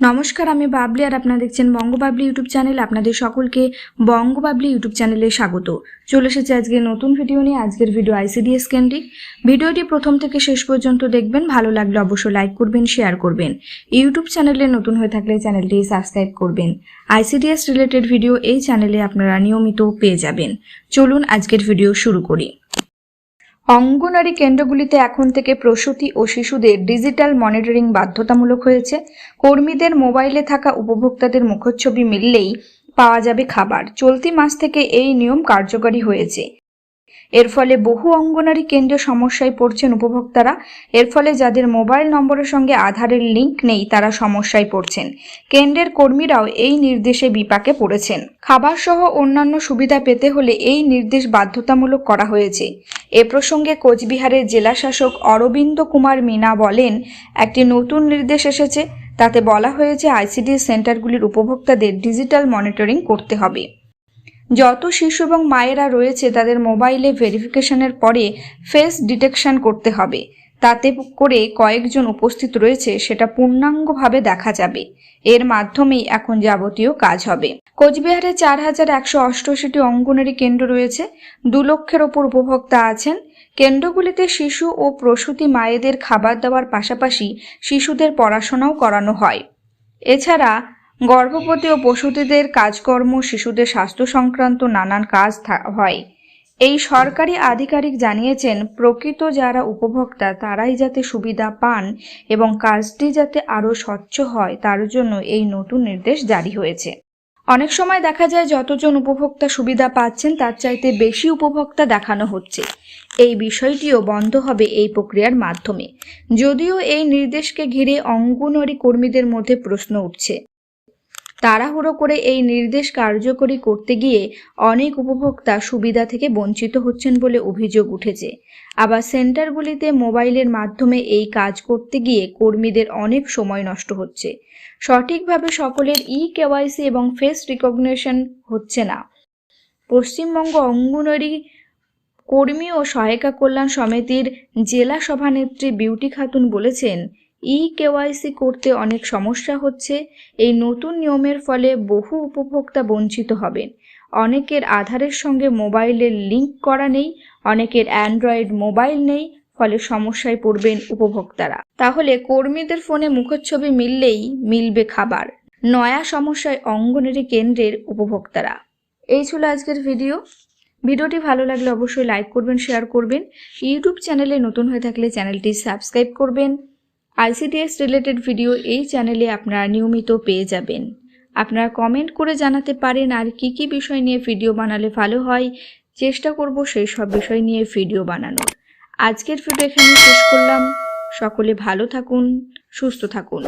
নমস্কার, আমি বাবলি আর আপনারা দেখছেন বঙ্গবাবলি ইউটিউব চ্যানেল। আপনাদের সকলকে বঙ্গবাবলি ইউটিউব চ্যানেলে স্বাগত। চলে এসেছে আজকে নতুন ভিডিও নিয়ে, আজকের ভিডিও আইসিডিএস কেন্দ্রিক। ভিডিওটি প্রথম থেকে শেষ পর্যন্ত দেখবেন, ভালো লাগলে অবশ্যই লাইক করবেন, শেয়ার করবেন। ইউটিউব চ্যানেলে নতুন হয়ে থাকলে চ্যানেলটি সাবস্ক্রাইব করবেন। আইসিডিএস রিলেটেড ভিডিও এই চ্যানেলে আপনারা নিয়মিত পেয়ে যাবেন। চলুন আজকের ভিডিও শুরু করি। অঙ্গনারী কেন্দ্রগুলিতে এখন থেকে প্রসূতি ও শিশুদের ডিজিটাল মনিটরিং বাধ্যতামূলক হয়েছে। কর্মীদের মোবাইলে থাকা উপভোক্তাদের মুখচ্ছবি মিললেই পাওয়া যাবে খাবার। চলতি মাস থেকে এই নিয়ম কার্যকরী হয়েছে। এর ফলে বহু অঙ্গনারী কেন্দ্রে সমস্যায় পড়ছেন উপভোক্তারা। এর ফলে যাদের মোবাইল নম্বরের সঙ্গে আধারের লিংক নেই, তারা সমস্যায় পড়ছেন। কেন্দ্রের কর্মীরাও এই নির্দেশে বিপাকে পড়েছেন। খাবার সহ অন্যান্য সুবিধা পেতে হলে এই নির্দেশ বাধ্যতামূলক করা হয়েছে। এ প্রসঙ্গে কোচবিহারের জেলাশাসক অরবিন্দ কুমার মিনা বলেন, একটি নতুন নির্দেশ এসেছে। তাতে বলা হয়েছে আইসিডি সেন্টারগুলির উপভোক্তাদের ডিজিটাল মনিটরিং করতে হবে। যত শিশু এবং মায়েরা রয়েছে তাদের মোবাইলে ভেরিফিকেশনের পরে ফেস ডিটেকশন করতে হবে। তাতে করে কয়েকজন উপস্থিত রয়েছে, সেটা পূর্ণাঙ্গভাবে দেখা যাবে। এর মাধ্যমেই এখন যাবতীয় কাজ হবে। কোচবিহারে চার হাজার একশো অষ্টআশিটি অঙ্গনারী কেন্দ্র রয়েছে। দু লক্ষের ওপর উপভোক্তা আছেন। কেন্দ্রগুলিতে শিশু ও প্রসূতি মায়েদের খাবার দেওয়ার পাশাপাশি শিশুদের পড়াশোনাও করানো হয়। এছাড়া গর্ভবতী ও প্রসূতিদের কাজকর্ম, শিশুদের স্বাস্থ্য সংক্রান্ত নানান কাজ হয়। এই সরকারি আধিকারিক জানিয়েছেন, প্রকৃত যারা উপভোক্তা তারাই যাতে সুবিধা পান এবং কাজটি যাতে আরও স্বচ্ছ হয়, তার জন্য এই নতুন নির্দেশ জারি হয়েছে। অনেক সময় দেখা যায় যতজন উপভোক্তা সুবিধা পাচ্ছেন, তার চাইতে বেশি উপভোক্তা দেখানো হচ্ছে। এই বিষয়টিও বন্ধ হবে এই প্রক্রিয়ার মাধ্যমে। যদিও এই নির্দেশকে ঘিরে অঙ্গনওয়াড়ি কর্মীদের মধ্যে প্রশ্ন উঠছে। তাড়াহুড়ো করে এই নির্দেশ কার্যকরী করতে গিয়ে অনেক উপভোক্তা সুবিধা থেকে বঞ্চিত হচ্ছেন বলে অভিযোগ উঠেছে। আবার সেন্টারগুলিতে মোবাইলের মাধ্যমে এই কাজ করতে গিয়ে কর্মীদের অনেক সময় নষ্ট হচ্ছে। সঠিকভাবে সকলের ই কেওয়াইসি এবং ফেস রিকগনিশন হচ্ছে না। পশ্চিমবঙ্গ অঙ্গনওয়াড়ি কর্মী ও সহায়িকা কল্যাণ সমিতির জেলা সভানেত্রী বিউটি খাতুন বলেছেন ই কেওয়াইসি করতে অনেক সমস্যা হচ্ছে। এই নতুন নিয়মের ফলে বহু উপভোক্তা বঞ্চিত হবেন। অনেকের আধারের সঙ্গে মোবাইলের লিংক করা নেই, অনেকের অ্যান্ড্রয়েড মোবাইল নেই, ফলে সমস্যায় পড়বেন উপভোক্তারা। তাহলে কর্মীদের ফোনে মুখচ্ছবি মিললেই মিলবে খাবার। নয়া সমস্যায় অঙ্গনেরী কেন্দ্রের উপভোক্তারা। এই ছিল আজকের ভিডিও। ভিডিওটি ভালো লাগলে অবশ্যই লাইক করবেন, শেয়ার করবেন। ইউটিউব চ্যানেলে নতুন হয়ে থাকলে চ্যানেলটি সাবস্ক্রাইব করবেন। আইসিডিএস রিলেটেড ভিডিও এই চ্যানেলে আপনারা নিয়মিত পেয়ে যাবেন। আপনারা কমেন্ট করে জানাতে পারেন আর কি কি বিষয় নিয়ে ভিডিও বানালে ভালো হয়। চেষ্টা করব সেই সব বিষয় নিয়ে ভিডিও বানানোর। আজকের ভিডিও এখানে শেষ করলাম। সকলে ভালো থাকুন, সুস্থ থাকুন।